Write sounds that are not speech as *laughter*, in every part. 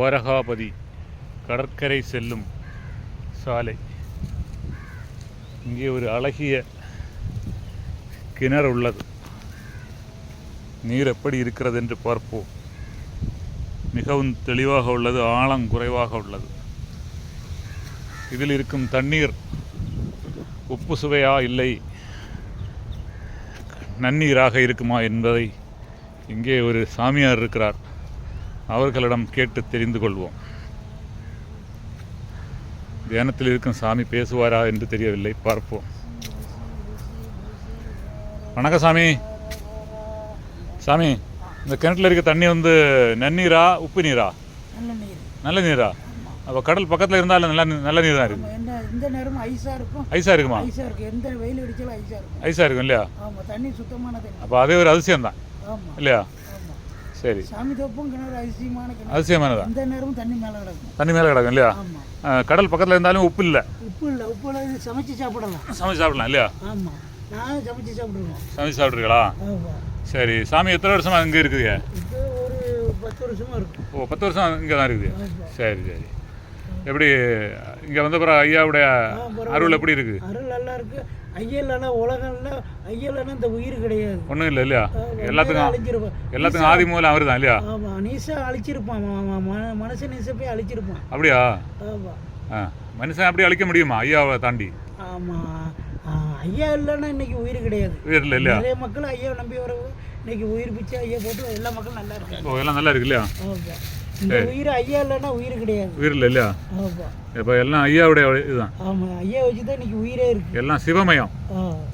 ஓரகாபதி கடற்கரை செல்லும் சாலை. இங்கே ஒரு அழகிய கிணறு உள்ளது. நீர் எப்படி இருக்கிறது என்று பார்ப்போம். மிகவும் தெளிவாக உள்ளது ஆழம் குறைவாக உள்ளது. இதில் இருக்கும் தண்ணீர் உப்பு சுவையா இல்லை நன்னீராக இருக்குமா என்பதை இங்கே ஒரு சாமியார் இருக்கிறார். அவர்களிடம் கேட்டு தெரிந்து கொள்வோம். தியானத்தில் இருக்கும் சாமி பேசுவாரா என்று தெரியவில்லை. பார்ப்போம். வணக்கம் சாமி. சாமி இந்த கிணத்துல இருக்க தண்ணி வந்து நன்னீரா உப்பு நீரா? நல்ல நீர். அப்போ கடல் பக்கத்தில் இருந்தாலும் நல்ல நல்ல நீர் தான் இருக்கு. ஆமா, என்ன இந்த நேரம் ஐஸா இருக்கும். ஐஸா இருக்குமா? ஐஸா இருக்கும் எந்த வெயில் அடிச்சாலும் ஐஸா இருக்கும். ஐஸா இருக்கும் இல்லையா? ஆமா தண்ணி சுத்தமான தண்ணி. அப்போ அதே ஒரு அதிசயம் தான் இல்லையா? சரி. சாமி தோப்பும் கிணறு அதிசயமான கிணறு. அதிசயமானதா? எந்த நேரமும் தண்ணி மேல கிடக்கும். தண்ணி மேலே கிடக்கும் இல்லையா? கடல் பக்கத்தில் இருந்தாலும் உப்பு இல்லை. உப்பு இல்லை. உப்பு இல்லை சமைச்சு சாப்பிடலாம். சமைச்சு சாப்பிடலாம் இல்லையா? ஆமா. நான் சமைச்சு சாப்பிடுவோம் சமைச்சு சாப்பிட்ருக்கீங்களா சரி சாமி எத்தனை வருஷமா இங்கே இருக்குதுங்க? இது ஒரு பத்து வருஷமா இருக்கும் ஓ பத்து வருஷம் இங்கே தான் இருக்குது சரி சரி. எப்படி இங்கே வந்த பிறகு ஐயாவுடைய. அருள் எப்படி இருக்குது அருள் நல்லா இருக்கு. ஐயலனா உலகம்ல ஐயலனா இந்த உயிர் கிடையாது. ஒன்றும் இல்லை இல்லையா? எல்லாத்துக்கும் அழிச்சிருப்பான் எல்லாத்துக்கும் ஆதி மூலம் அவர் தான் இல்லையா? ஆமா நீசா அழிச்சிருப்பான் மனுஷன் நீச போய் அழிச்சிருப்பான். அப்படியா? ஆமா. ஆ மனுஷன் அப்படி அழிக்க முடியுமா ஐயாவை தாண்டி? ஆமா ஐயா இல்லைன்னா இன்னைக்கு உயிர் கிடையாது. உயிரில் இல்லையா? நிறைய மக்கள் ஐயா நம்பி வரவங்க இன்னைக்கு உயிர் பிச்சை ஐயா போட்டு எல்லா மக்களும் நல்லா இருக்காங்க. ஓ எல்லாம் நல்லா இருக்கு இல்லையா? இந்த உயிர் ஐயா இல்லைன்னா உயிர் கிடையாது. உயிரில் இல்லையா? ஆமா. இப்போ எல்லாம் ஐயாவுடைய இதுதான். ஐயா வச்சு தான் இன்னைக்கு உயிரே இருக்கு. எல்லாம் சிவமயம்.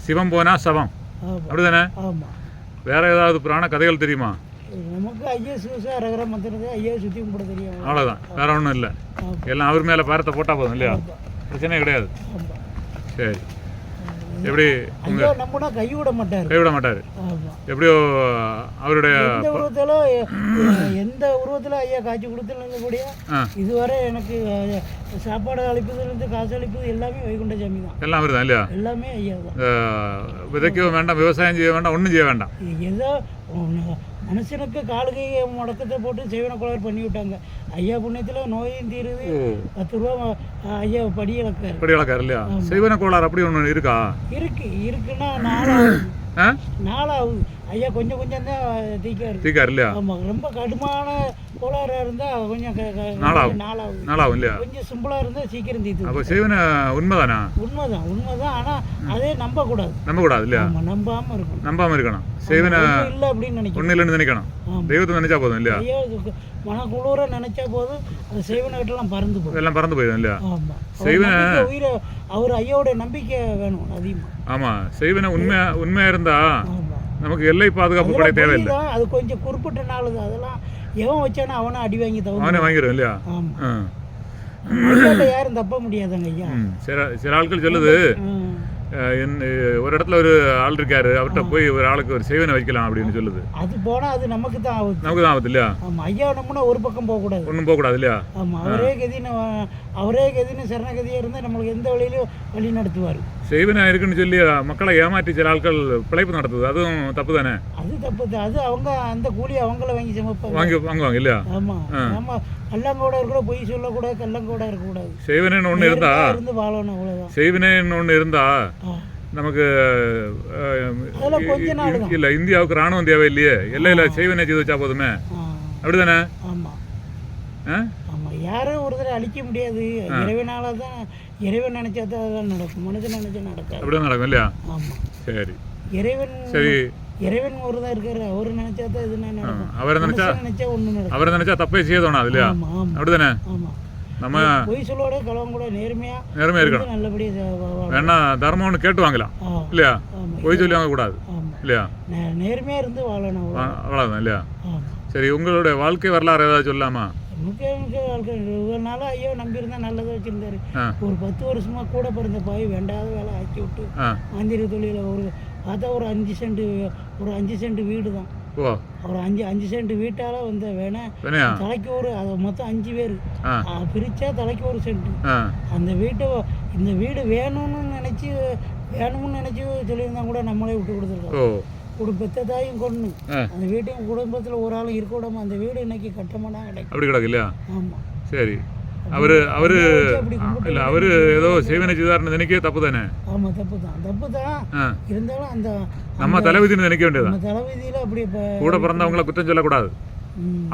சிவம் போனா சவம். அப்படிதானே? வேற ஏதாவது புராண கதைகள் தெரியுமா? நமக்கு ஐயா சிவசா ரகர மந்திரத்தை ஐயா சுற்றி கும்பிட தெரியும் அவ்வளோதான் வேற ஒன்றும் இல்லை. எல்லாம் அவர் மேலே பாரத்தை போட்டால் போதும் இல்லையா. பிரச்சனையே கிடையாது. சரி. எப்படி ஐயா நம்பினா கைவிட மாட்டாரு. கைவிட மாட்டார். எப்படியோ அவருடைய எந்த உருவத்தில எந்த உருவத்தில் ஐயா காட்சி கொடுத்துருந்தபடியா ஆ. இதுவரை எனக்கு சாப்பாடு அளிப்பதுலேருந்து காசு அளிப்பது எல்லாமே வைகுண்ட சாமி தான். எல்லாம் அவர் தான் இல்லையா? எல்லாமே ஐயா தான் விதைக்கவும் வேண்டாம் விவசாயம் செய்ய வேண்டாம் ஒன்றும் செய்ய வேண்டாம். ஏதோ மனுஷனுக்கு காலுகை முடக்கத்தை போட்டு செய்வன குளர் பண்ணி விட்டாங்க ஐயா புண்ணியத்தில் நோயும் தீருது. பத்து ரூபா ஐயா படி இழக்காரு. இப்படி வளர்க்காரு இல்லையா? செய்வன கோளாறு அப்படி ஒன்று இருக்கா? இருக்கு இருக்குன்னா ஆ? நாளாகுது ஐயா கொஞ்சம் கொஞ்சம் தான் தீக்காரு. தீக்காரு இல்லையா ஆமாம் ரொம்ப கடுமையான கோளாறாக இருந்தால் கொஞ்சம் நாளாகும். நாளாகும். இல்லையா? கொஞ்சம் சிம்பிளாக இருந்தால் சீக்கிரம் தீர்த்து அப்போ செய்வன உண்மைதானா? உண்மைதான் உண்மைதான். ஆனால் அதே நம்பக்கூடாது. நம்பக்கூடாது இல்லையா? நம்ம நம்பாமல் இருக்கணும். நம்பாமல் இருக்கணும். செய்வன இல்லை அப்படின்னு நினைக்கணும். ஒன்றும் இல்லைன்னு நினைக்கணும். ஆமா. தெய்வத்தை நினைச்சா போதும் இல்லையா? மனக்குளிர நினைச்சா போதும். அது செய்வனகிட்டலாம் பறந்து போகும். எல்லாம் பறந்து போயிடும் இல்லையா? ஆமா. செய்வன- உயிரை அவர் ஐயாவோட நம்பிக்கை வேணும் அதிகமாக ஆமாம் செய்வன உண்மையா உண்மையாக இருந்தா ஆமா. நமக்கு எல்லை பாதுகாப்பு படை தேவையில்லை? அது கொஞ்சம் குறிப்பிட்ட நாள் தான் அதெல்லாம் எவன் வச்சானோ அவனை அடி வாங்கி தவிர அவனே வாங்கிடும் இல்லையா? யாரும் தப்ப முடியாதுங்க ஐயா. சில சில ஆட்கள் சொல்லுது என் ஒரு இடத்துல ஒரு ஆள் இருக்காரு அவர்கிட்ட போய் ஒரு ஆளுக்கு ஒரு செய்வனை வைக்கலாம் அப்படின்னு சொல்லுது. அது போனா அது நமக்கு தான் ஆகுது நமக்கு தான் ஆகுது இல்லையா? ஆமா. ஐயா நம்மனா ஒரு பக்கம் போகக்கூடாது. ஒன்றும் போகக்கூடாது இல்லையா? ஆமா. அவரே கதின்னு அவரே கதின்னு சரணகதியா இருந்தா நம்மளுக்கு எந்த வழியிலும் வழி நடத்துவார். செய்வனை இருக்குன்னு சொல்லி மக்களை ஏமாற்றி சில ஆட்கள் பிழைப்பு நடத்துது. அதுவும் தப்பு தானே? அது தப்பு தான். அது அவங்க அந்த கூலி அவங்கள வாங்கி சமைப்பாங்க. வாங்கி வாங்குவாங்க இல்லையா? ஆமா. நம்ம கள்ளங்கோட இருக்கக்கூடாது பொய் சொல்லக்கூடாது கள்ளங்கோட இருக்கக்கூடாது. செய்வனேன்னு ஒன்று இருந்தா? இருந்து வாழணும் அவ்வளவுதான். செய்வனேன்னு ஒன்று இருந்தா. நமக்கு இல்ல இந்தியாவுக்கு ராணுவம் தேவை இல்லையே எல்லையில செய்வனை செய்து வச்சா போதுமே. அப்படிதானே? ஆமா. ஆ? ஆமா. யாரும் ஒரு தடவை அழிக்க முடியாது. இறைவனால தான் இறைவன் நினைச்சா தான் நடக்கும். மனுஷன் நினைச்சா நடக்காது. அப்படிதான் நடக்கும் இல்லையா? ஆமா. சரி. இறைவன் சரி. இறைவன் ஒரு தான் இருக்காரு. அவர் நினைச்சா தான் எதுனா நடக்கும்? அவரை நினைச்சா நினைச்சா ஒண்ணு நடக்கும் அவரை நினைச்சா தப்பே செய்ய தோணாது இல்லையா? அப்படிதானே? ஆமா. நம்ம பொய் சொல்லோட களவங்க கூட நேர்மையா நேர்மையா இருக்கணும். நல்லபடியா வேணா தர்மம்னு கேட்டு வாங்கலாம். இல்லையா? பொய் சொல்லி வாங்கக்கூடாது. இல்லையா? நேர்மையா இருந்து வாழணும். அவ்வளவுதான் இல்லையா? சரி உங்களுடைய வாழ்க்கை வரலாறு ஏதாவது சொல்லலாமா? எனக்கு எனக்கு வாழ்க்கை இவ்வளவு நாளா ஐயோ நம்பியிருந்தா நல்லதா வச்சிருந்தாரு. ஒரு பத்து வருஷமா கூட பிறந்த பாய் வேண்டாத வேலை ஆக்கி விட்டு மாந்திரி தொழில ஒரு பார்த்தா ஒரு அஞ்சு சென்ட் ஒரு அஞ்சு சென்ட் வீடு தான் ஒரு அஞ்சு அஞ்சு சென்ட் வீட்டால வந்து வேணா தலைக்கு ஒரு அது மொத்தம் அஞ்சு பேர். பிரிச்சா தலைக்கு ஒரு சென்ட். அந்த வீட்டை இந்த வீடு வேணும்னு நினச்சி வேணும்னு நினச்சி சொல்லியிருந்தா கூட நம்மளே விட்டு கொடுத்துருக்கோம் ஓ ஒரு பெத்த தாயும் கொண்டு. அந்த வீட்டையும் குடும்பத்தில் ஒரு ஆள் இருக்க விடாம அந்த வீடு இன்னைக்கு கட்டமானா கிடைக்கும். அப்படி கிடக்கு இல்லையா? ஆமாம் சரி. அவரு அவரு இல்ல அவரு ஏதோ சேவனை செய்தாருன்னு நினைக்கவே தப்பு தானே? ஆமாம் தப்பு தான். தப்பு தான். இருந்தாலும் அந்த நம்ம தலைவிதின்னு நினைக்க வேண்டியதுதான் நம்ம தளபதியில் அப்படி கூட பிறந்தவங்கள குற்றம் சொல்லக்கூடாது.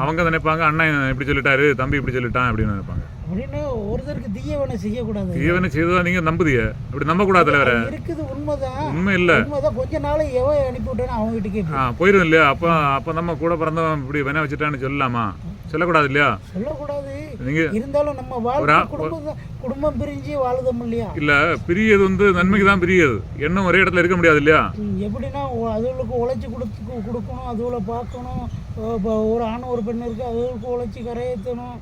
அவங்க நினைப்பாங்க அண்ணன் இப்படி சொல்லிட்டாரு தம்பி இப்படி சொல்லிட்டான் அப்படின்னு நினைப்பாங்க. அப்படின்னு ஒருத்தருக்கு தீயவனை செய்யக்கூடாது. தீவனை செய்ததா நீங்க நம்புதிய? அப்படி நம்ப கூடாது தலைவர இருக்குது உண்மைதான். உண்மை இல்ல. உண்மைதான். கொஞ்ச நாள் எவன் அனுப்பி விட்டானோ அவங்க போய் ஆ போயிடும் இல்லையா? அப்ப அப்ப நம்ம கூட பிறந்தவன் இப்படி வேணா வச்சுட்டான்னு சொல்லலாமா? சொல்லக்கூடாது இல்லையா? சொல்லக்கூடாது. நீங்க இருந்தாலும் நம்ம வாழ்க்கை குடும்பம் குடும்பம் பிரிஞ்சு வாழுதம் இல்லையா? இல்ல பிரியது வந்து நன்மைக்கு தான் பிரியது எண்ணம் ஒரே இடத்துல இருக்க முடியாது இல்லையா? எப்படின்னா அதுகளுக்கு உழைச்சி கொடுத்து கொடுக்கணும் அதுகளை பார்க்கணும். ஒரு ஆண் ஒரு பெண் இருக்குது அதுகளுக்கு உழைச்சி கரையேற்றணும்.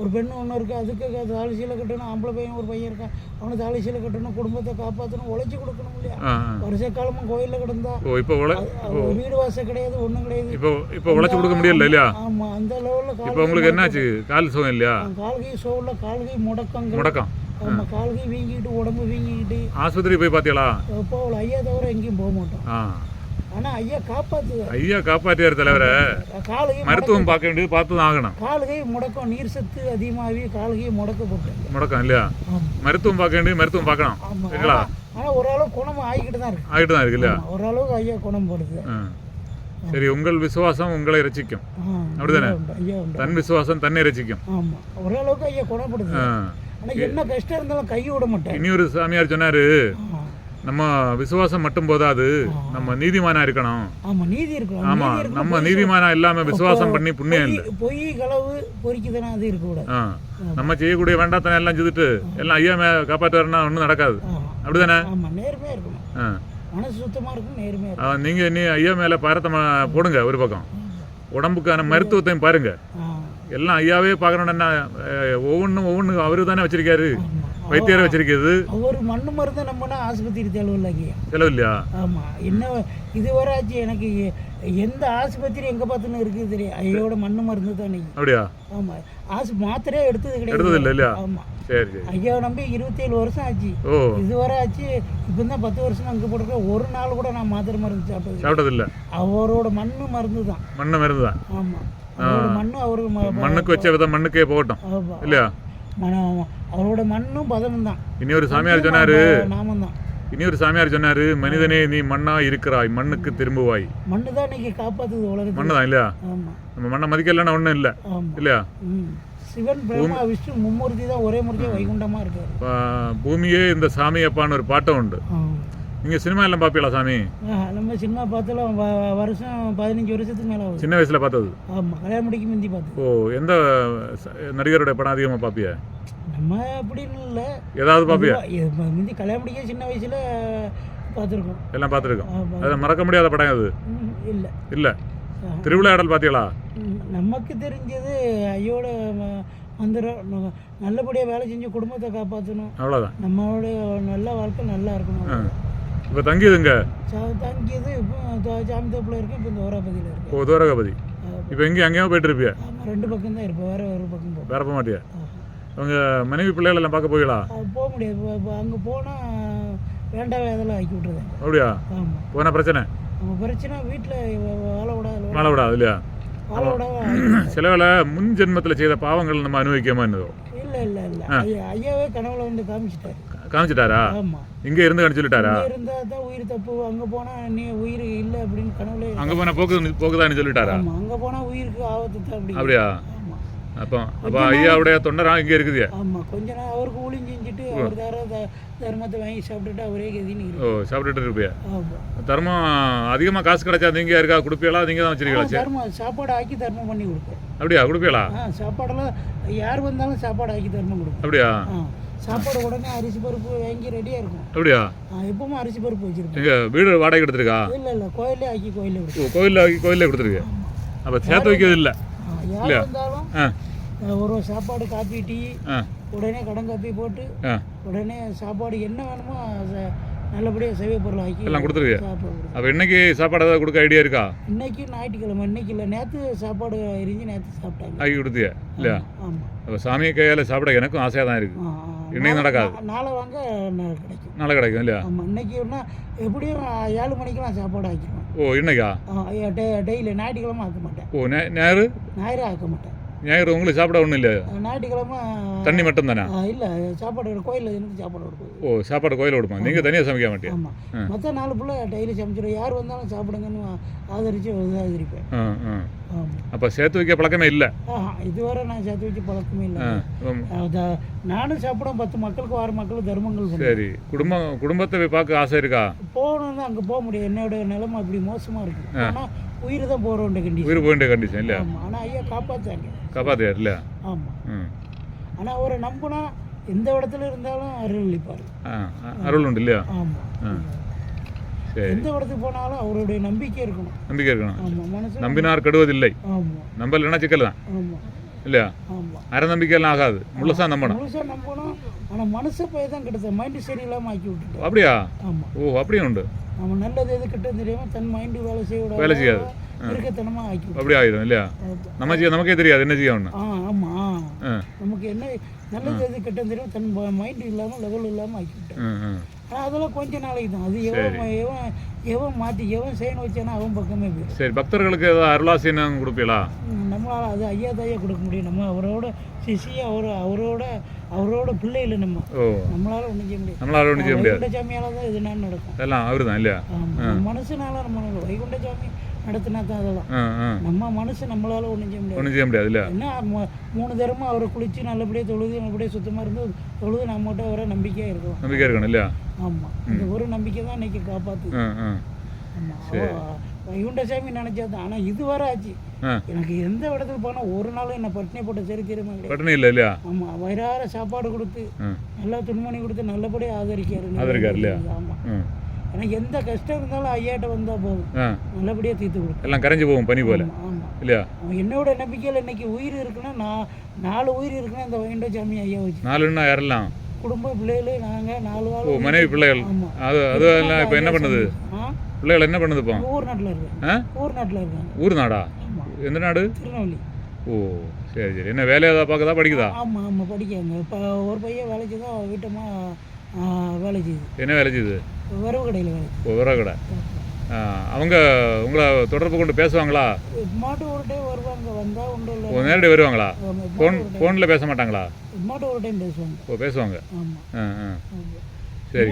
ஒரு பெண் ஒன்று இருக்குது அதுக்கு தாலி சீலை கட்டணும் ஆம்பளை பையன் ஒரு பையன் இருக்கான் அவனுக்கு தாலி சீலை கட்டணும் குடும்பத்தை காப்பாற்றணும் உழைச்சி கொடுக்கணும் இல்லையா. வருஷ காலமும் கோயிலில் கிடந்தா இப்போ வீடு வாசல் கிடையாது ஒன்றும் கிடையாது. இப்போ இப்போ உழைச்சி கொடுக்க முடியல இல்லையா? ஆமாம் அந்த லெவலில் இப்போ உங்களுக்கு என்னாச்சு? கால் சுகம் இல்லையா? கால்கை சோழில் கால்கை முடக்கங்கள். முடக்கம். ஆமாம் கால்கை வீங்கிக்கிட்டு உடம்பு வீங்கிக்கிட்டு. ஆஸ்பத்திரி போய் பாத்தியாளா போகல. ஐயா தவிர எங்கேயும் போக மாட்டோம். ஆனால் ஐயா காப்பாற்றுவார் ஐயா காப்பாற்றியார் தலைவரை. காலுகை மருத்துவம் பார்க்க வேண்டியது பார்த்து தான் ஆகணும். காலுகை முடக்கம். நீர் சத்து அதிகமாகி காலுகை முடக்கப்பட்டது முடக்கம் இல்லையா? மருத்துவம் பார்க்க வேண்டியது மருத்துவம் பார்க்கணும். சரிங்களா? ஆனால் ஓரளவு குணம் ஆகிக்கிட்டு தான் இருக்கு. ஆகிட்டு தான் இருக்கு இல்லையா? ஓரளவுக்கு ஐயா குணம் படுது. சரி உங்கள் விசுவாசம் உங்களை ரசிக்கும். அப்படிதானே? தன் விசுவாசம் தன்னை ரசிக்கும். ஓரளவுக்கு ஐயா குணப்படுது. என்ன கஷ்டம் இருந்தாலும் கை விட மாட்டேன். இனி ஒரு சாமியார் சொன்னாரு நம்ம விசுவாசம் மட்டும் போதாது நம்ம நீதிமானா இருக்கணும். நீதி ஆமா நம்ம நீதிமானா இல்லாம விசுவாசம் பண்ணி புண்ணியம் இல்லை. பொய் களவு பொறிக்குதுன்னா அது இருக்கக்கூடாது. நம்ம செய்யக்கூடிய வேண்டாத்தனை எல்லாம் செய்துட்டு எல்லாம் ஐயா மே காப்பாற்றுவாருன்னா ஒன்றும் நடக்காது. அப்படிதானே? இருக்கணும். மனசு இருக்கும் நீங்க இனி ஐயா மேல பாரத்தை போடுங்க ஒரு பக்கம். உடம்புக்கான மருத்துவத்தையும் பாருங்க. எல்லாம் ஐயாவே பார்க்கணும்னா ஒவ்வொன்றும் ஒவ்வொன்றும் அவரு தானே வச்சிருக்காரு. வைத்தியரை வச்சிருக்கிறது. ஒரு மண்ணு மருந்து நம்மனா ஆஸ்பத்திரி செலவில்லை ஐயா செலவு இல்லையா ஆமாம் என்ன இதுவரை ஆச்சு எனக்கு எந்த ஆஸ்பத்திரி எங்கே பார்த்துன்னு இருக்குது தெரியும் ஐயோட மண்ணு மருந்து தான் அப்படியா? ஆமாம் ஆஸ் மாத்திரையே எடுத்தது எடுத்தது இல்லை இல்லையா? ஆமாம் சரி சரி. ஐயா நம்பி இருபத்தேழு வருஷம் ஆச்சு. இதுவரை ஆச்சு இப்போ தான் பத்து வருஷம் அங்கே போட்டிருக்கேன். ஒரு நாள் கூட நான் மாத்திரை மருந்து சாப்பிட்டது சாப்பிட்டது இல்லை அவரோட மண்ணு மருந்து தான் மண்ணை மருந்து தான் ஆமாம் வச்ச விதம் மண்ணுக்கே போகட்டும். ஆமா. இல்லையா? மன- அவரோட மண்ணும் பதமும் தான் இனி ஒரு சாமியார் சொன்னாரு. நாமம் தான் இனி ஒரு சாமியார் சொன்னாரு மனிதனே நீ மண்ணா இருக்கிறாய் மண்ணுக்கு திரும்புவாய். மண்ணு தான் இன்னைக்கு காப்பாத்துது உலகத்தில். மண்ணு தான் இல்லையா நம்ம மண்ணை மதிக்கலன்னா ஒன்றும் இல்லை. இல்லையா? சிவன் பிரம்மா விஷ்ணு மும்மூர்த்தி தான் ஒரே மூர்த்தியாக வைகுண்டமாக இருக்காரு பூமியே இந்த சாமி அப்பான்னு ஒரு பாட்டம் உண்டு. ஆ. நீங்க சினிமா எல்லாம் பார்ப்பீங்களா சாமி? நம்ம சினிமா பார்த்தாலும் வருஷம் பதினஞ்சு வருஷத்துக்கு மேலே சின்ன வயசுல பார்த்தது? ஆமாம் கல்யாணம் முடிக்க முந்தி பார்த்து ஓ எந்த நடிகருடைய படம் அதிகமாக பார்ப்பிய நம்ம அப்படின்னு இல்லை. ஏதாவது பார்ப்பிய முந்தி கல்யாணம் முடிக்க சின்ன வயசில் பார்த்துருக்கோம். எல்லாம் பார்த்துருக்கோம். அது மறக்க முடியாத படம் அது. இல்லை. இல்லை. திருவிளையாடல் பார்த்தீங்களா நமக்கு தெரிஞ்சது ஐயோட ம- மந்திரம் ந- நல்லபடியாக வேலை செஞ்சு குடும்பத்தை காப்பாற்றணும் அவ்வளோதான் நம்மளோட நல்ல வாழ்க்கை நல்லா இருக்கணும். இப்போ தங்கியதுங்க? தங்கியது இப்போ ஜாமி தோப்பில் இருக்கு இப்போ இந்த ஓராபதியில் இருக்கு. ஓ தூரகபதி இப்போ எங்கேயும் அங்கேயோ போயிட்டு இருப்பிய ரெண்டு பக்கம் தான் இருப்பேன் வேற ஒரு பக்கம் போகும் வேற போக மாட்டியா உங்க மனைவி பிள்ளைகள் எல்லாம் பார்க்க போகலா போக முடியாது. அங்கே போனால் வேண்டாம் வேதெல்லாம் ஆக்கி விட்ருதாங்க அப்படியா? ஆமாம் போன பிரச்சனை? நம்ம பிரச்சனை வீட்டில் வாழ விடாது மழை விடாது இல்லையா? வாழ விடாத *clears throat* சில வேளை முன் ஜென்மத்தில் செய்த பாவங்கள் நம்ம அனுபவிக்காம இருந்ததோ? இல்லை இல்லை இல்லை. ஐயா ஐயாவே கனவுல வந்து காமிச்சிட்டாரு. காமிச்சிட்டாரா? இங்கே இருந்து கணிச்சு சொல்லிட்டாரா? இருந்தால் தான் உயிர் தப்பு அங்கே போனால் நீ உயிர் இல்லை அப்படின்னு கனவுல அங்கே போன போக்கு போக்குதான்னு சொல்லிட்டாரா? அங்கே போனால் உயிருக்கு ஆபத்து அப்படி அப்படியா? அப்போ அப்போ ஐயாவுடைய தொண்டரா இங்கே இருக்குதியா ஆமாம் கொஞ்ச நாள் அவருக்கு ஊழி செஞ்சுட்டு அவர் தர்மத்தை வாங்கி சாப்பிட்டுட்டு அவரே கதின்னு ஓ இருக்கு சாப்பிட்டுட்டு இருப்பியா? தர்மம் அதிகமாக காசு கிடைச்சா நீங்க யாருக்கா கொடுப்பீங்களா நீங்கள் தான் வச்சிருக்கீங்களா? சரி தர்மம் சாப்பாடு ஆக்கி தர்மம் பண்ணி கொடுப்போம் அப்படியா? கொடுப்பீங்களா ஆ சாப்பாடெல்லாம் யார் வந்தாலும் சாப்பாடு ஆக்கி தர்மம் கொடுப்போம் அப்படியா? சாப்பாடு உடனே அரிசி பருப்பு வாங்கி ரெடியாக இருக்கும். அப்படியா? எப்பவும் அரிசி பருப்பு வச்சுருப்போம். எங்க வீடு வாடகை எடுத்துருக்கா? இல்லை இல்லை கோயிலே ஆக்கி கோயிலே ஓ கோயிலில் கோயிலில் கொடுத்துருக்கு அப்போ சேர்த்து வைக்கிறது இல்லை. யார் வந்தாலும் ஆ, ஒரு சாப்பாடு காப்பி டீ ஆ. உடனே கடன் காப்பி போட்டு ஆ. உடனே சாப்பாடு என்ன வேணுமோ அதை நல்லபடியாக சைவ பொருள் ஆக்கி எல்லாம் சாப்பிடுவோம் அப்போ இன்னைக்கு சாப்பாடு ஏதாவது கொடுக்க ஐடியா இருக்கா? இன்னைக்கு ஞாயிற்றுக்கிழமை இன்னைக்கு இல்லை. நேற்று சாப்பாடு எரிஞ்சு நேற்று சாப்பிட்டாங்க. ஆக்கி கொடுத்தியா இல்லையா? ஆமாம் அப்போ சாமி கையால் சாப்பிட எனக்கும் ஆசையாக தான் இருக்குது இன்னைக்கு நடக்காது. நாளை வாங்க கிடைக்கும். நாளை கிடைக்கும் இல்லையா? ஆமாம் இன்னைக்கு ஒன்றா எப்படியும் ஏழு மணிக்கெல்லாம் சாப்பாடு ஆக்கிடுவேன். ஓ இன்னைக்கா? டெய்லி ஞாயிற்றுக்கிழமை ஆக்க மாட்டேன். ஓ ஞாயிறு? ஞாயிறு ஆக்க மாட்டேன். ஞாயிறு உங்களுக்கு சாப்பிட ஒன்றும் இல்லையா? ஞாயிற்றுக்கிழமை தண்ணி மட்டும் தானே இல்லை சாப்பாடு இருந்து சாப்பாடு ஓ சாப்பாடு கோயிலில் கொடுப்பாங்க நீங்கள் தனியாக சமைக்க மாட்டியா? ஆமாம். மற்ற நாலு பிள்ளை டெய்லி சமைச்சிடும் யார் வந்தாலும் சாப்பிடுங்கன்னு ஆதரித்து ஆதரிப்பேன். அப்போ சேர்த்து வைக்க பழக்கமே இல்லை? இதுவரை நான் சேர்த்து வச்சு பழக்கமே இல்லை. நானும் சாப்பிடும் பத்து மக்களுக்கு ஆறு மக்களுக்கு தர்மங்கள் சரி. குடும்பம் குடும்பத்தை போய் பார்க்க ஆசை இருக்கா? போகணும்னு அங்கே போக முடியும் என்னோட நிலைமை அப்படி மோசமாக இருக்கு. ஆனால் உயிர் தான் போகிற வேண்டிய கண்டிஷன் உயிர் போயிட்ட கண்டிஷன் இல்லையா? ஆமாம் ஆனால் ஐயா காப்பாற்றாங்க காப்பாத்தியார் இல்லையா? ஆமாம் ம். ஆனால் அவரை நம்பினா எந்த இடத்துல இருந்தாலும் அருள் அளிப்பார். அருள் உண்டு இல்லையா? ஆமாம் எந்த இடத்துக்கு போனாலும் அவருடைய நம்பிக்கை இருக்கணும். நம்பிக்கை இருக்கணும். ஆமாம் மனசு நம்பினார் கெடுவதில்லை. ஆமாம் நம்பலைன்னா சிக்கல் தான். ஆமாம் இல்லையா? ஆமாம் அரை நம்பிக்கையெல்லாம் ஆகாது முழுசாக நம்பணும். முழுசாக நம்பணும். ஆனால் மனசை போய் தான் கெடுத்த மைண்டு சரியில்லாமல் ஆக்கி விட்டுட்டோம். அப்படியா? ஓ அப்படியும் உண்டு. நம்ம நல்லது எது கிட்ட தெரியாமல் தன் மைண்டு வேலை செய்ய வேலை செய்யாது. இருக்கத்தனமாக ஆக்கி அப்படி ஆகிடும் இல்லையா? நம்ம செய்ய நமக்கே தெரியாது என்ன செய்ய ஒன்று ஆ ஆமாம் நமக்கு என்ன நல்லது எது கெட்ட தெரியும் தன் மைண்டு இல்லாமல் லெவல் இல்லாமல் ஆக்கி விட்டோம் ஆனால் அதெல்லாம் கொஞ்ச நாளைக்கு தான். அது எவன் எவன் எவன் மாற்றி எவன் செய்யணும் வச்சானா அவன் பக்கமே போயிடும் சரி பக்தர்களுக்கு ஏதாவது அருளாசீனம் கொடுப்பீங்களா? நம்மளால் அது ஐயா தாயா கொடுக்க முடியும். நம்ம அவரோட சிசி அவர் அவரோட அவரோட பிள்ளைகள் நம்ம. நம்மளால ஒன்றும் செய்ய முடியாது. நம்மளால ஒன்றும் செய்ய முடியாது. வைகுண்ட சாமியால தான் இது நடக்கும். எல்லாம் அவர் தான் இல்லையா மனசுனால நம்ம வைகுண்ட சாமி நடத்தினா தான் அதெல்லாம் நம்ம மனசு நம்மளால ஒன்றும் செய்ய முடியாது. ஒன்றும் செய்ய முடியாது இல்லையா? என்ன மூணு தரமும் அவரை குளித்து நல்லபடியாக தொழுது நல்லபடியாக சுத்தமாக இருந்து தொழுது நம்மகிட்ட அவரை நம்பிக்கையாக இருக்கலாம் நம்பிக்கை இருக்கணும் இல்லையா? ஆமாம் இந்த ஒரு நம்பிக்கை தான் இன்னைக்கு ஆ ஆமாம் வைகுண்ட சாமி நினச்சா தான் ஆனால் இது வர ஆச்சு. எனக்கு எந்த இடத்துக்கு போனால் ஒரு நாளும் என்னை பட்டினி போட்ட சரித்திரமே கிடையாது. பட்டினி இல்லை இல்லையா? ஆமாம் வயிறார சாப்பாடு கொடுத்து நல்லா துணிமணி கொடுத்து நல்லபடியாக ஆதரிக்காரு ஆதரிக்காரு இல்லையா? ஆமாம் எனக்கு எந்த கஷ்டம் இருந்தாலும் ஐயாட்ட வந்தால் போதும். நல்லபடியாக தீர்த்து கொடுக்கும். எல்லாம் கரைஞ்சு போகும் பனி போல. இல்லையா? அவன் என்னோட நம்பிக்கையில் இன்னைக்கு உயிர் இருக்குன்னா நான் நாலு உயிர் இருக்குன்னா இந்த வைகுண்ட சாமி ஐயா வச்சு. நாலுன்னா யாரெல்லாம்? குடும்ப பிள்ளைகள் நாங்கள் நாலு ஓ வாழ் மனைவி பிள்ளைகள். அது அது இப்போ என்ன பண்ணுது? பிள்ளைகள் என்ன பண்ணுது இப்போ? ஊர் நாட்டில் இருக்காங்க. ஆ? ஊர் நாட்டில் இருக்காங்க. ஊர் நாடா? எந்த நாடு? திருநெல்வேலி. ஓ சரி சரி. என்ன வேலையை ஏதாவது பார்க்குதா படிக்குதா? ஆமாம் ஆமாம் படிக்காங்க இப்போ ஒரு பையன் வேலைக்கு தான் வீட்டமாக வேலை செய்யுது என்ன வேலை செய்யுது வரவு கடையில் வேலை. விவர கடை. அவங்க உங்களை தொடர்பு கொண்டு பேசுவாங்களா? மாட்டு ஒரு டைம் வருவாங்க வந்தால் உண்டு நேரடி வருவாங்களா? ஃபோன் ஃபோனில் பேச மாட்டாங்களா? மாட்டு ஒரு டைம் பேசுவாங்க. ஓ பேசுவாங்க. ஆ ஆ. சரி.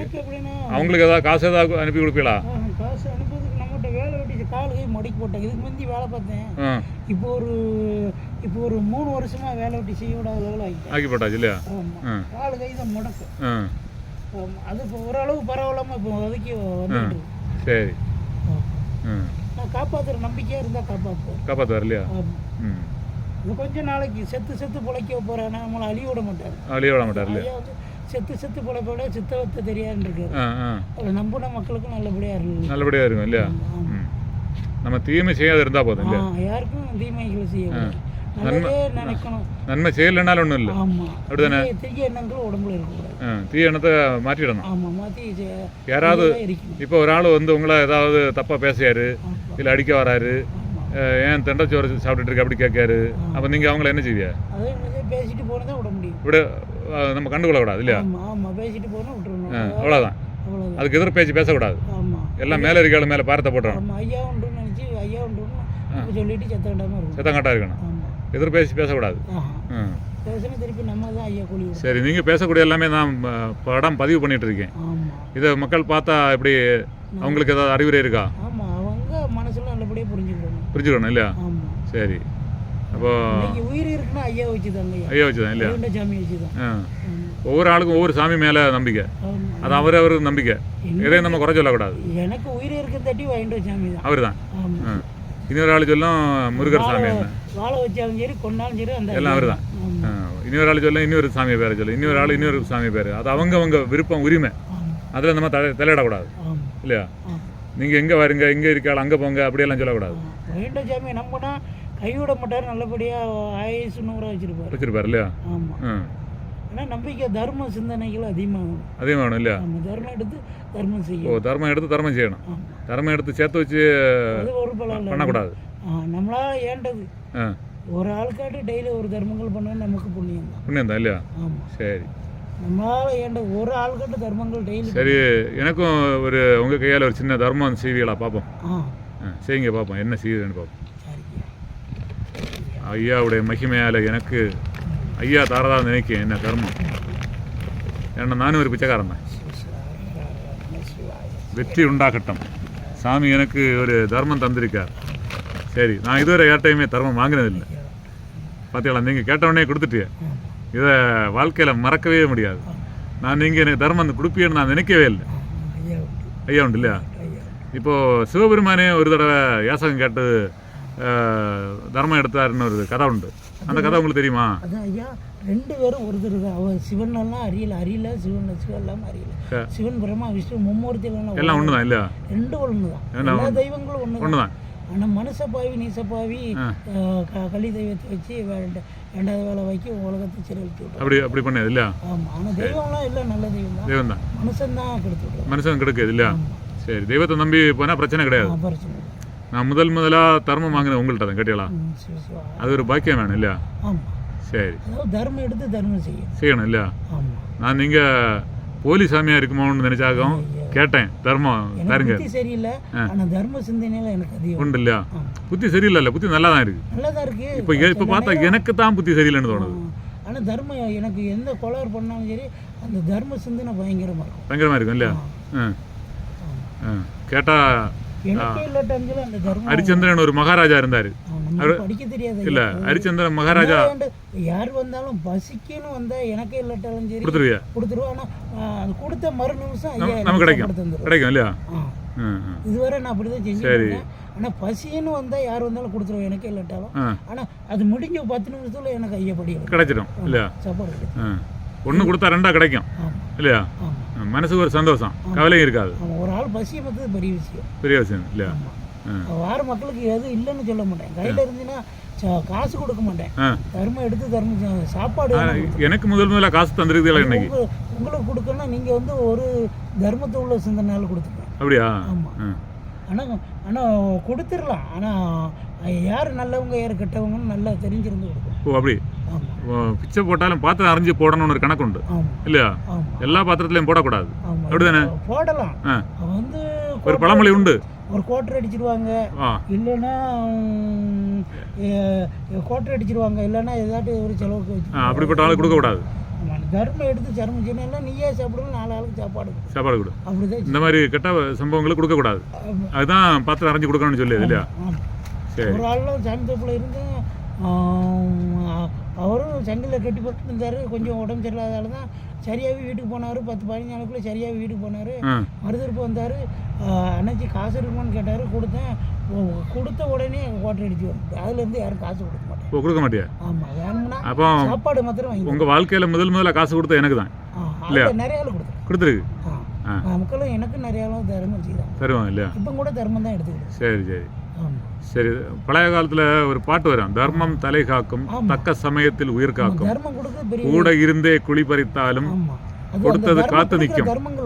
அவங்களுக்கு ஏதாவது காசு ஏதாவது அனுப்பி கொடுப்பீங்களா? காசு அனுப்புறதுக்கு நம்மகிட்ட வேலை வெட்டி கால் கை மடக்கி போட்டாங்க இதுக்கு முந்தி வேலை பார்த்தேன். இப்போ ஒரு இப்போ ஒரு மூணு வருஷமா வேலை வெட்டி செய்ய விடாத லெவல் ஆகிட்டேன். ஆக்கி போட்டாச்சு இல்லையா கால் கை தான் ஆமாம் அது இப்போ ஓரளவு பரவாயில்லாமல் இப்போ ஒதுக்கி வந்துட்டு. சரி. நான் காப்பாற்றுற நம்பிக்கையாக இருந்தால் காப்பாற்றுவார் காப்பாற்றுவார் இல்லையா? ம். இது கொஞ்ச நாளைக்கு செத்து செத்து பிழைக்க போகிறேன் நம்மளை அழிய விட மாட்டார். அழிய விட மாட்டார் இல்லையா? செத்து செத்து பிழைப்போட சித்தவத்தை தெரியாதுன்னு இருக்காரு நம்பின மக்களுக்கும் நல்லபடியாக இருக்கு நல்லபடியாக இருக்கும் இல்லையா? நம்ம தீமை செய்யாத இருந்தால் போதும் இல்லையா? யாருக்கும் தீமைகளை செய்யக்கூடாது நல்லதே நினைக்கணும். நன்மை செய்யலைனாலும் ஒன்றும் இல்லை. ஆமாம் அப்படிதானே? தீய எண்ணங்கள் உடம்புல இருக்கக்கூடாது. ஆ தீய எண்ணத்தை மாற்றிடணும். ஆமாம் மாற்றி யாராவது இப்போ ஒரு ஆள் வந்து உங்களை ஏதாவது தப்பாக ஆமாம் இல்லை அடிக்க வராரு ஏன் தெண்டச்சோறு சாப்பிட்டுட்டு இருக்க அப்படி கேட்காரு அப்போ நீங்கள் அவங்கள என்ன மாதிரி பேசிட்டு போனதை விட முடியும். விட அஹ் நம்ம கண்டுகொள்ளக்கூடாது இல்லையா? ஆமாம் பேசிட்டு போனால் அவ்வளோதான் அதுக்கு எதிர் பேச்சு பேசக்கூடாது. எல்லாம் மேலே இருக்காள் மேலே பாரத்தை போட்டுறணும். ஆமாம் ஐயா நினச்சி ஐயா உண்டுன்னு சொல்லிட்டு செத்த விடாமல் இருக்கும் சத்தங்காட்டா இருக்கணும். எதிர் பேசி பேசக்கூடாது சரி நீங்கள் பேசக்கூடிய எல்லாமே நான் படம் பதிவு பண்ணிட்டு இருக்கேன் இதை மக்கள் பார்த்தா எப்படி அவங்களுக்கு ஏதாவது அறிவுரை இருக்கா? புரிஞ்சுக்கணும். இல்லையா? சரி. அப்போ ஐயா வச்சு இல்லையா? தான் ஆ. ஒவ்வொரு ஆளுக்கும் ஒவ்வொரு சாமி மேலே நம்பிக்கை. அது அவர் அவருக்கு நம்பிக்கை. எதையும் நம்ம குறை சொல்லக்கூடாது. எனக்கு உயிர் இருக்க தட்டி வைகுண்ட சாமி தான் அவர் தான் இன்னொரு ஆள் சொல்லும் முருகர் சாமி வாழை வச்சாலும் சரி கொண்டாலும் சரி அந்த எல்லாம் அவர் தான் இன்னொரு ஆள் சொல்லும் இன்னொரு சாமி பேரை சொல்லு. இன்னொரு ஆள் இன்னொரு சாமி பேர். அது அவங்க அவங்க விருப்பம் உரிமை. அதில் நம்ம தலை தலையிடக்கூடாது. இல்லையா? நீங்கள் எங்கே வருங்க இங்கே இருக்காள் அங்கே போங்க அப்படியெல்லாம் சொல்லக்கூடாது. வைகுண்ட சாமி நம்பினா கைவிட மாட்டார் நல்லபடியாக ஆயுசு நூறாக வச்சிருப்பாரு. வச்சிருப்பார் இல்லையா? ஆமாம் ஆனால் நம்பிக்கை தர்ம சிந்தனைகள் அதிகமாகணும் அதே வேணும் இல்லையா தர்மம் எடுத்து தர்மம் ஓ செய்யணும் தர்மம் எடுத்து தர்மம் செய்யணும். தர்மம் எடுத்து சேர்த்து வச்சு பண்ணக்கூடாது. நம்மளா ஏண்டது? ஒரு ஆளுக்காட்டு டெய்லி ஒரு தர்மங்கள் பண்ணா நமக்கு புண்ணியம் தான். புண்ணியம் தான் இல்லையா? சரி. நம்மளால ஏண்டது ஒரு ஆளுக்காட்டு தர்மங்கள் டெய்லி சரி எனக்கும் ஒரு உங்கள் கையால் ஒரு சின்ன தர்மம் செய்வீங்களா பார்ப்போம். ஆ. செய்யுங்க பார்ப்போம். என்ன செய்யுதுன்னு பார்ப்போம். ஐயாவுடைய மகிமையால் எனக்கு ஐயா தாரதா நினைக்க என்ன தர்மம்? ஏன்னா நானும் ஒரு பிச்சைக்காரன் தான். வெற்றி உண்டாகட்டும். சாமி எனக்கு ஒரு தர்மம் தந்திருக்கார். சரி நான் இதுவரை யார்ட்டையுமே தர்மம் வாங்கினதில்லை. பார்த்தீங்களா நீங்கள் கேட்டவுடனே கொடுத்துட்டிய. இதை வாழ்க்கையில் மறக்கவே முடியாது. நான் நீங்கள் எனக்கு தர்மம் கொடுப்பீன்னு நான் நினைக்கவே இல்லை. ஐயா உண்டு இல்லையா? இப்போது சிவபெருமானே ஒரு தடவை யாசகம் கேட்டு தர்மம் எடுத்தாருன்னு ஒரு கதை உண்டு. அந்த கதை உங்களுக்கு தெரியுமா? ரெண்டு பேரும் ஒருத்தர் தான் அவர் சிவன் எல்லாம் அறியல. அறியல சிவன் சிவன் எல்லாம் அறியல. சிவன் பிரம்மா விஷ்ணு மும்மூர்த்திகள் எல்லாம் ஒன்று தான் இல்லையா? ரெண்டு ஒன்று தான் ஏன்னா எல்லா தெய்வங்களும் ஒன்று ஒன்று தான் ஆனால் மனுஷப்பாவி நீசப்பாவி கலி தெய்வத்தை வச்சு ரெண்டாவது வேலை வைக்க உலகத்தை விட்றான் அப்படி அப்படி பண்ணது இல்லையா? ஆமாம் ஆனால் தெய்வம்லாம் எல்லாம் நல்ல தெய்வம் தான் தெய்வம் தான் மனுஷன் தான் கெடுத்து மனுஷன் கிடைக்குது இல்லையா? சரி. தெய்வத்தை நம்பி போனால் பிரச்சனை கிடையாது. பிரச்சனை இல்லை. நான் முதல் முதலாக தர்மம் வாங்கினது உங்கள்கிட்ட தான் கேட்டீங்களா அது ஒரு பாக்கியம் வேணும் இல்லையா? ஆமாம் சரி. அதாவது தர்மம் எடுத்து தர்மம் செய்யும். செய்யணும் இல்லையா? ஆமாம் நான் நீங்கள் போலி சாமியாக இருக்குமோன்னு நினச்சாகவும் கேட்டேன். தர்மம் எனக்கு பாருங்க. புத்தி சரியில்லை. ஆனால் தர்ம சிந்தனையில எனக்கு அதிகம் உண்டு இல்லையா? புத்தி சரியில்லை புத்தி நல்லா தான் இருக்குது நல்லா தான் இருக்கு இப்போ இப்போ பார்த்தா எனக்கு தான் புத்தி சரியில்லைன்னு தோணுது. ஆனால் தர்மம் எனக்கு எந்த கொலர் பண்ணாலும் சரி அந்த தர்ம சிந்தனை பயங்கரமாக இருக்கும். பயங்கரமாக இருக்கும் இல்லையா? ஆ. ஆ. கேட்டால் ஹரிச்சந்திரன் ஒரு மகாராஜா இருந்தார். படிக்க தெரியாது. இல்லை ஹரிச்சந்திரன் மகாராஜா யார் வந்தாலும் பசிக்குன்னு வந்தா எனக்கே இல்லாட்டாலும் சரி. கொடுத்துருவியா? கொடுத்துருவோம் ஆனால் அது கொடுத்த மறு நிமிஷம் நமக்கு கிடைக்கும். கிடைக்கும் இல்லையா. இதுவரை நான் அப்படி தான் செஞ்சுருக்கேன் ஆனால் பசின்னு வந்தால் யார் வந்தாலும் கொடுத்துருவோம் எனக்கே இல்லாட்டாலும் ஆ. ஆனால் அது முடிஞ்ச பத்து நிமிஷத்துல எனக்கு ஐயா படி கிடைச்சிடும் இல்லையா? சாப்பாடு ஒன்று கொடுத்தா ரெண்டா கிடைக்கும் இல்லையா? மனசுக்கு ஒரு சந்தோஷம். கவலையும் இருக்காது. ஒரு ஆள் பசியை மற்றது பெரிய விஷயம். பெரிய விஷயம் இல்லையா? வார மக்களுக்கு எதுவும் இல்லைன்னு சொல்ல மாட்டேன். கையில் இருந்துச்சுன்னா ச- காசு கொடுக்க மாட்டேன். தர்மம் எடுத்து தர்மம் செ- சாப்பாடு எனக்கு முதல் முதல்ல காசு தந்துருக்குதுல இன்னைக்கு. உங்க- உங்களுக்கு கொடுக்கணும்னா நீங்கள் வந்து ஒரு தர்மத்தை உள்ள சிந்தனால கொடுத்துருக்கேன் அப்படியா? ஆமாம் ஆனால் ஆனால் கொடுத்துடலாம். ஆனால் யார் நல்லவங்க யார் கெட்டவங்கன்னு நல்லா தெரிஞ்சிருந்து கொடுக்கணும் ஓ அப்படி. பிச்சை போட்டாலும் பாத்திரம் அரைஞ்சு போடணும்னு ஒரு கணக்கு உண்டு. இல்லையா? எல்லா பாத்திரத்துலையும் போடக்கூடாது. அப்படிதானே? போடலாம். வந்து ஒரு பழமொழி உண்டு. ஒரு கோட்டர் அடிச்சிருவாங்க. இல்லைன்னா கோட்டர் அடிச்சிருவாங்க. இல்லைன்னா ஏதாட்டும் ஒரு செலவுக்கு அப்படிப்பட்ட ஆளுக்கு கொடுக்கக்கூடாது. தர்மம் எடுத்து சர்மம் சொன்னா நீயே சாப்பிடணும் நாலு ஆளுக்கு சாப்பாடு. சாப்பாடு கொடு. அப்படிதான் இந்த மாதிரி கெட்ட சம்பவங்களுக்கு கொடுக்கக்கூடாது. அதுதான் பாத்திரம் அரைஞ்சு கொடுக்கணும்னு சொல்லி இல்லையா. சரி. ஒரு ஆளும் சாமி தோப்பில் இருந்து அவரும் சங்கிலில் கட்டி போட்டு இருந்தார். கொஞ்சம் உடம்பு சரியில்லாதால தான் சரியாகவே வீட்டுக்கு போனார். பத்து பதினஞ்சு நாளுக்குள்ளே சரியாகவே வீட்டுக்கு போனார். மறுதிருப்பு வந்தார். அன்னைக்கு காசு இருக்குமான்னு கேட்டார். கொடுத்தேன். கொடுத்த உடனே ஓட்டர் அடிச்சு வந்து அதுலேருந்து யாரும் காசு கொடுக்க மாட்டேன் கொடுக்க மாட்டியா? ஆமாம் வேணும்னா அப்போ சாப்பாடு மாத்திரம் வாங்கி உங்கள் வாழ்க்கையில் முதல் முதல்ல காசு கொடுத்த எனக்கு தான். அதுல நிறைய ஆள் கொடுத்துருக்கேன் கொடுத்துருக்கு. மக்களும் எனக்கு நிறைய ஆளும் தர்மம் செய்தாங்க தருவான் இல்லையா? இப்போ கூட தர்மம் தான் எடுத்துக்கிட்டு சரி சரி. சரி பழைய காலத்தில் ஒரு பாட்டு வரும். தர்மம் தலை காக்கும். தக்க சமயத்தில் உயிர் காக்கும். கூட இருந்தே குழி பறித்தாலும் கொடுத்தது காத்து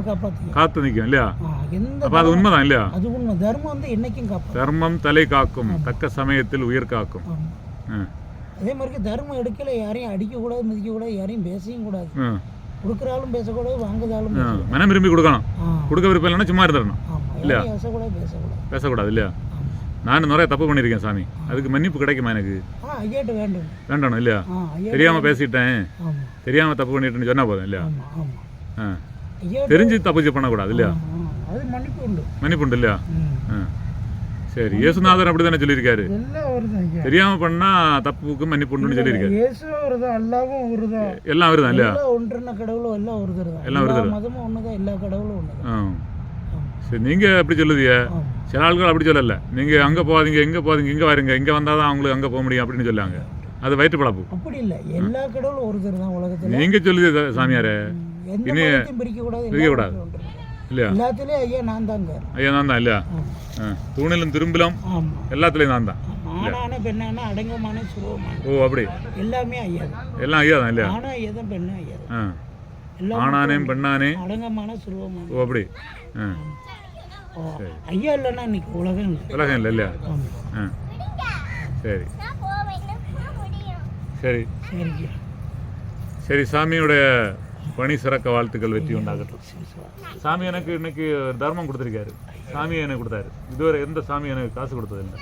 காப்பாற்றிக்கும் காத்து நிற்கும் இல்லையா? அப்போ அது உண்மைதான் இல்லையா? தர்மம் தலை காக்கும் தக்க சமயத்தில் உயிர் காக்கும். அதே மாதிரி தர்மம் எடுக்கல யாரையும் அடிக்கக்கூடாது மிதிக்கக்கூடாது யாரையும் பேசவும் கூடாது. கொடுக்குறாலும் பேசக்கூடாது வாங்குதாலும் மனம் விரும்பி கொடுக்கணும். கொடுக்க விருப்பம் இல்லைன்னா சும்மா இருந்துடணும். இல்லையா? பேசக்கூடாது. பேசக்கூடாது இல்லையா? நானும் நிறைய தப்பு பண்ணியிருக்கேன் சாமி. அதுக்கு மன்னிப்பு கிடைக்குமா எனக்கு? வேண்டும். இல்லையா? தெரியாமல் பேசிட்டேன். தெரியாமல் தப்பு பண்ணிட்டேன்னு சொன்னால் போதும் இல்லையா? ஆ. தெரிஞ்சு தப்பு பண்ணக்கூடாது இல்லையா? மன்னிப்பு உண்டு. இல்லையா? சரி இயேசுநாதர் அப்படி தானே சொல்லியிருக்காரு வருதான் தெரியாமல் பண்ணால் தப்புக்கு மன்னிப்பு உண்டுன்னு சொல்லியிருக்காரு. வருதான் வருதான் எல்லாம் அவரு தான் இல்லையா? எல்லாம் ஒன்றுன கடவுளும் எல்லாம் ஒருத்தர் தான் எல்லாம் எல்லா. மதமும் ஒன்று தான் எல்லா கடவுளும் ஒன்று தான் ஆ ஆமாம் சரி நீங்கள் அப்படி சொல்லுதிய. சில ஆட்கள் அப்படி சொல்லல. நீங்கள் அங்கே போகாதீங்க இங்கே போகாதீங்க இங்கே வருங்க இங்கே வந்தால் தான் அவங்களுக்கு அங்கே போக முடியும் அப்படின்னு சொல்லாங்க. அது வயிற்று பழப்பு. அப்படி இல்லை. எல்லா கடவுளும் ஒருத்தர் தான் உலகத்தில். நீங்கள் சொல்லுது சாமியாரே. இனி பிரிக்கக்கூடாது. இல்லையா? எல்லாத்துலேயும் ஐயா நான் தாங்க ஐயா நான் தான் இல்லையா? தூணிலும் திரும்பிலும் எல்லாத்துலேயும் நான் தான். பெண்ணான அடங்கமான ஓ அப்படி. எல்லாமே ஐயா தான். எல்லாம் ஐயா தான் இல்லையா? ஆணும் ஐயா தான் பெண்ணும் ஐயா தான். ஆ. எல்லாம் ஆணானேம் பெண்ணானே. அடங்கமான ஓ அப்படி. ஐயா இல்லைன்னா இன்னைக்கு உலகம் இல்லை. உலகம் இல்லை இல்லையா? ஆ. சரி. சரி. சரி சாமியுடைய பணி சிறக்க வாழ்த்துக்கள் வெற்றி உண்டாகட்டும். சாமி எனக்கு இன்னைக்கு தர்மம் கொடுத்துருக்காரு. சாமி எனக்கு கொடுத்தாரு. இதுவரை எந்த சாமி எனக்கு காசு கொடுத்ததில்லை.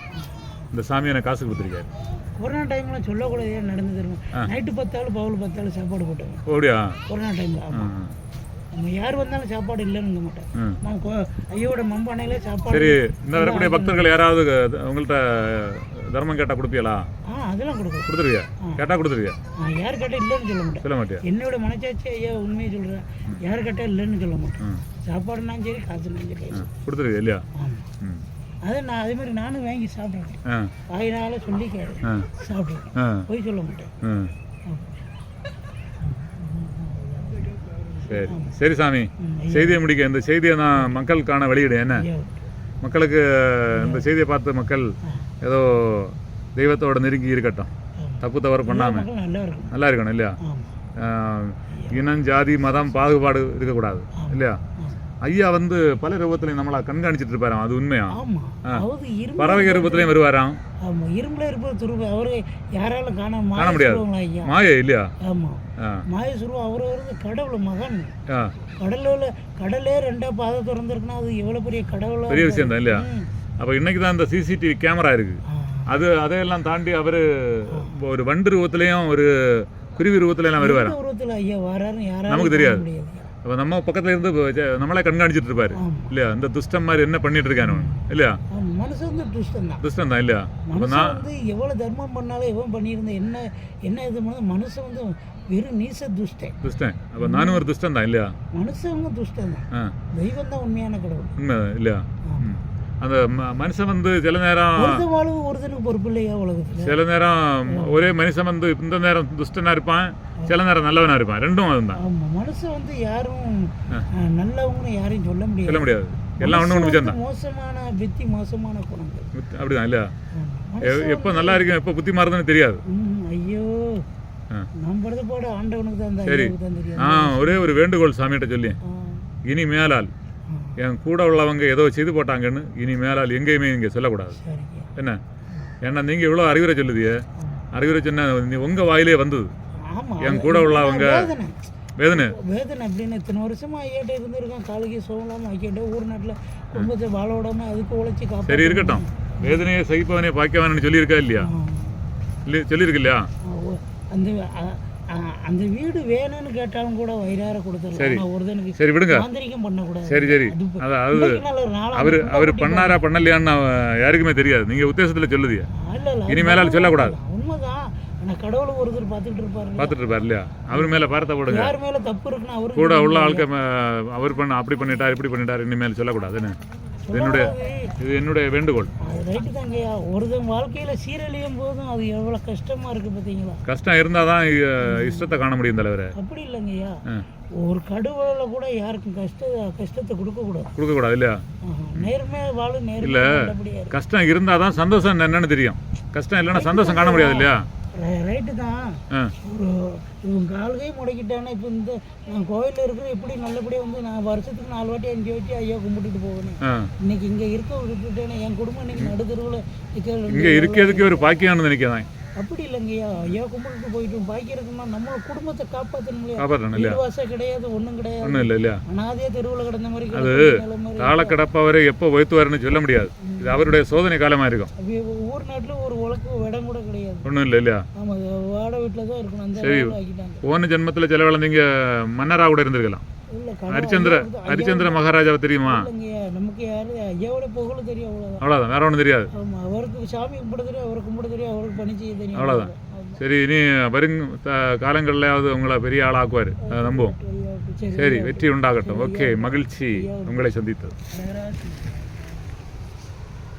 இந்த சாமி எனக்கு காசு கொடுத்துருக்காரு. கொரோனா டைமில் சொல்லக்கூடாது ஏன் நடந்தது நைட்டு பத்தாலும் பவுல் பத்தாலும் சாப்பாடு போட்டாங்க. அப்படியா கொரோனா டைமில். நம்ம யார் வந்தாலும் சாப்பாடு இல்லைன்னு மாட்டேன் நான் ஐயோட மம்பானையில சாப்பாடு சரி இந்த வரக்கூடிய பக்தர்கள் யாராவது உங்கள்கிட்ட தர்மம் கேட்டால் கொடுப்பீங்களா ஆ அதெல்லாம் கொடுக்கும் கொடுத்துருவியா? கேட்டால் கொடுத்துருவியா? நான் யார் கேட்டால் இல்லைன்னு சொல்ல மாட்டேன். சொல்ல மாட்டியா? என்னோட மனச்சாட்சி ஐயா உண்மையை சொல்கிறேன் யார் கேட்டால் இல்லைன்னு சொல்ல மாட்டேன். சாப்பாடுனாலும் சரி காசுனாலும் சரி கொடுத்துருவியா இல்லையா? ஆமாம் அதை நான் அதே மாதிரி நானும் வாங்கி சாப்பிடுவேன் வாயினால சொல்லி கேடு ஆ. சாப்பிடுவேன் போய் சொல்ல மாட்டேன் ம் சரி. சரி சாமி. செய்தியை முடிக்க இந்த செய்தியை நான் மக்களுக்கான வெளியிடு. என்ன? மக்களுக்கு இந்த செய்தியை பார்த்து மக்கள் ஏதோ தெய்வத்தோட நெருங்கி இருக்கட்டும். தப்பு தவறு பண்ணாம. மக்கள் நல்லா இருக்கணும் இல்லையா? இனம் ஜாதி மதம் பாகுபாடு இருக்கக்கூடாது இல்லையா? ஐயா வந்து பல ரூபத்திலையும் நம்மளை கண்காணிச்சிட்டு இருப்பாராம் அது உண்மையா? பறவை ரூபத்திலையும் வருவாராம்? ஆமாம் இரும்புல இருப்பது துருவு அவரு யாராலும் காண காண முடியாது. மாயை இல்லையா? ஆமாம் ஆ. மாய சுருவம் அவர் வந்து கடவுள் மகன். கடலில் கடலே ரெண்டா பாதை திறந்துருக்குன்னா அது எவ்வளோ பெரிய கடவுளா பெரிய விஷயம் தான் இல்லையா. அப்போ இன்னைக்கு தான் இந்த சிசிடிவி கேமரா இருக்கு. அது அதையெல்லாம் தாண்டி அவர் ஒரு வண்டு ரூபத்திலையும் ஒரு குருவி ஐயா வராருன்னு யாராலும் நமக்கு தெரியாது. அப்போ நம்ம பக்கத்துல இருந்து நம்மளே கண்காணிச்சிட்டு இருப்பாரு இல்லையா இந்த துஷ்டம் மாதிரி என்ன பண்ணிட்டு இருக்கானு இல்லையா மனசு வந்து துஷ்டம் தான் துஷ்டம் தான் இல்லையா அப்போ மனுஷன் நான் வந்து எவ்வளோ தர்மம் பண்ணாலும் எவன் பண்ணியிருந்த என்ன என்ன இது மனுஷன் வந்து வெறும் நீச துஷ்டன் துஷ்டன் அப்போ நானும் ஒரு துஷ்டம் தான் இல்லையா மனுஷன் துஷ்டன் தான் தெய்வம் தான் உண்மையான கடவுள் உண்மை இல்லையா. அந்த மனுஷன் வந்து சில நேரம் ஒருத்தனுக்கு பொறுப்பு இல்லையா உலகத்தில்? சில நேரம் ஒரே மனுஷன் வந்து இந்த நேரம் துஷ்டனா இருப்பான் சில நேரம் நல்லவனா இருப்பான். ரெண்டும் அதுதான். மனுஷன் வந்து யாரும் நல்லவங்கன்னு யாரையும் சொல்ல முடியாது. சொல்ல முடியாது. எல்லாம் ஒன்று ஒன்று வந்து மோசமான புத்தி மோசமான குணங்கள். அப்படிதான் இல்லையா? எப்போ நல்லா இருக்கும் எப்போ புத்தி மாறுதுன்னு தெரியாது. ஐயோ. ஆ. படுத்த போட ஆண்டவனுக்கு தான் சரி. நான் ஒரே ஒரு வேண்டுகோள் சாமிகிட்ட சொல்லி ஆ, இனி மேலால் ஆ, என் கூட உள்ளவங்க ஏதோ செய்து போட்டாங்கன்னு இனி மேலால் எங்கேயுமே இங்கே சொல்லக்கூடாது. என்ன? ஏன்னா நீங்கள் இவ்வளோ அறிவுரை சொல்லுதியே? அறிவுரை சொன்ன நீ உங்கள் வாயிலே வந்தது. என் கூட உள்ளவங்க வேதனை. வேதனை? அப்படின்னு இத்தனை வருஷமா ஐயாட்ட இருந்திருக்கேன். காலைக்கு சோகலாம ஐக்கிட்ட ஊர் நாட்டில் குடும்பத்தை வாழ விடாம அதுக்கு உழைச்சி சரி இருக்கட்டும். வேதனையை சகிப்பவனே பாய்க்கவனு சொல்லியிருக்கா இல்லையா? இல்லை சொல்லியிருக்கு இல்லையா? அந்த அந்த வீடு வேணும்னு கேட்டாலும் கூட வயிறார ஒருத்தனுக்கு சரி விடுங்க. மாந்திரிகம் பண்ணக்கூடாது. சரி சரி. அது இப்ப- அதான் அது இன்னைக்கு நாள் ஒரு நாளா அவர் அவர் பண்ணாரா பண்ணலையான்னு யாருக்குமே தெரியாது. நீங்கள் உத்தேசத்தில் சொல்லுதியா? இல்ல, இல்ல, இனி அது மேலால் சொல்லக்கூடாது. உண்மைதான். கடவுளை ஒருத்தர் பார்த்துட்டு இருப்பாரு பார்த்துட்டு இருப்பார் இல்லையா? அவர் மேலே பார்த்த போடுங்க. யார் மேல தப்பு இருக்குன்னு அவரு கூட உள்ள ம- அவர் பண்ண அப்படி பண்ணிட்டார் இப்படி பண்ணிட்டார் இனிமேல் சொல்லக்கூடாதுன்னு. என்னுடைய இது என்னுடைய வேண்டுகோள். அது ரைட்டு தாங்கய்யா. ஒருத்தன் வாழ்க்கையில சீரழியும் போதும் அது எவ்வளவு கஷ்டமா இருக்கு பாத்தீங்களா? கஷ்டம் இருந்தால் தான் இஷ்டத்தை காண முடியும் தலைவரை. அப்படி இல்லைங்கய்யா. ஒரு கடவுள கூட யாருக்கும் கஷ்ட கஷ்டத்தை கொடுக்க கூடாது. கொடுக்கக்கூடாது இல்லையா? நேர்மையா வாழு நேர்மையா இல்ல. கஷ்டம் இருந்தால் தான் சந்தோஷம் என்னன்னு தெரியும். கஷ்டம் இல்லைன்னா சந்தோஷம் காண முடியாது இல்லையா? ரைட்டு தான் ஒரு இவங்க கால்கை முடக்கிட்டானே இப்போ இந்த நான் கோயிலில் இருக்கிற எப்படி நல்லபடியாக வந்து நான் வருஷத்துக்கு நாலு வாட்டி அஞ்சு வாட்டி ஐயா கும்பிட்டுட்டு போவேன். ஆ. இன்னைக்கு இங்கே இருக்க விட்டுட்டேனே என் குடும்பம் இன்னைக்கு நடுத்தருவில் நிற்க இங்கே இருக்கிறதுக்கு ஒரு பாக்கியம்னு நினைக்கிறேன். அப்படி இல்லைங்கய்யா. ஐயா கும்பிட்டுட்டு போயிட்டு பாக்கி இருக்குமா நம்ம குடும்பத்தை காப்பாற்றணும் இல்லையா? வீடு வாசல் கிடையாது ஒன்றும் கிடையாது. ஒன்றும் இல்லை இல்லையா? அனாதையாக தெருவில் கிடந்த மாதிரி அது தாழ கிடப்பவரை எப்போ உயர்த்துவாருன்னு சொல்ல முடியாது. இது அவருடைய சோதனை காலமாக இருக்கும். ஊர் நாட்டில் ஒரு உலக்கு இடம் கூட கிடையாது. ஒன்றும் இல்லை இல்லையா? ஆமாம் வாடகை வீட்டில் தான் இருக்கணும். அந்த சரி. போன ஜென்மத்தில் சில நீங்க மன்னராக கூட இருந்திருக்கலாம். ஹரிச்சந்திர ஹரிச்சந்திர மகாராஜாவை தெரியுமா? நமக்கு யாரு ஐயாவோட புகழ் தெரியும் அவ்வளோதான் அவ்வளோதான் வேற ஒன்றும் தெரியாது. ஆமாம் அவருக்கு சாமி கும்பிட தெரியும் அவருக்கு கும்பிட தெரியும் அவருக்கு பணி செய்ய தெரியும். அவ்வளவுதான். ஆமா. சரி இனி வரும் த- காலங்கள்லயாவது உங்களை பெரிய ஆளாக்குவார். அதை நம்புவோம். சரி வெற்றி உண்டாகட்டும். ஓகே மகிழ்ச்சி. உங்களை சந்தித்தது.